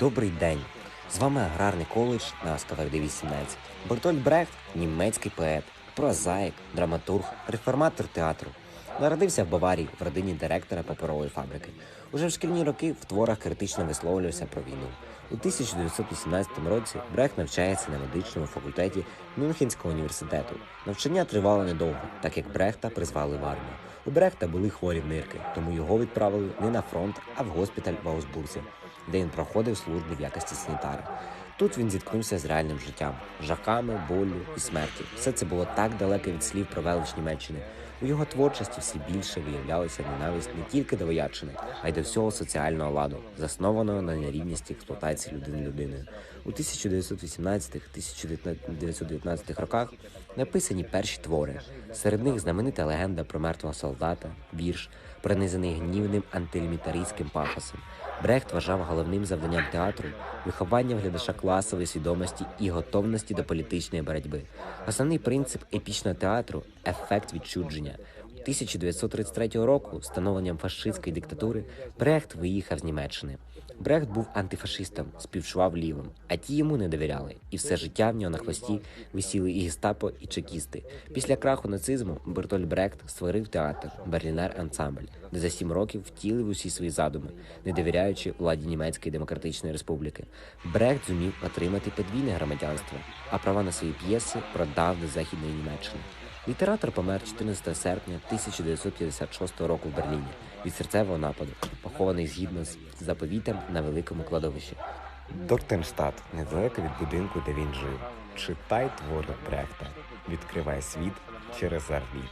Добрий день! З вами аграрний коледж на СКВРД 18. Бертольд Брехт німецький поет, прозаїк, драматург, реформатор театру. Народився в Баварії в родині директора паперової фабрики. Уже в шкільні роки в творах критично висловлювався про війну. У 1918 році Брехт навчається на медичному факультеті Мюнхенського університету. Навчання тривало недовго, так як Брехта призвали в армію. У Брехта були хворі нирки, тому його відправили не на фронт, а в госпіталь в Аусбурзі, де він проходив службу в якості санітара. Тут він зіткнувся з реальним життям, жахами, болю і смерті. Все це було так далеко від слів про велич Німеччини. У його творчості все більше виявлялася ненависть не тільки до воячини, а й до всього соціального ладу, заснованого на нерівності експлуатації людини людиною. У 1918-1919 роках написані перші твори. Серед них знаменита легенда про мертвого солдата, вірш, пронизаний гнівним антимілітаристським пафосом. Брехт вважав головним завданням театру виховання глядача класової свідомості і готовності до політичної боротьби. Основний принцип епічного театру ефект відчудження. 1933 року, встановленням фашистської диктатури, Брехт виїхав з Німеччини. Брехт був антифашистом, співчував лівим, а ті йому не довіряли, і все життя в нього на хвості висіли і гестапо, і чекісти. Після краху нацизму Бертоль Брехт створив театр Берлінер Ансамбль, де за сім років втілив усі свої задуми, не довіряючи владі Німецької демократичної республіки. Брехт зумів отримати подвійне громадянство, а права на свої п'єси продав до західної Німеччини. Літератор помер 14 серпня 1956 року в Берліні від серцевого нападу, похований згідно з заповітом на великому кладовищі. Дортенштадт недалеко від будинку, де він жив. Читай твори Брехта. Відкривай світ через орбіт.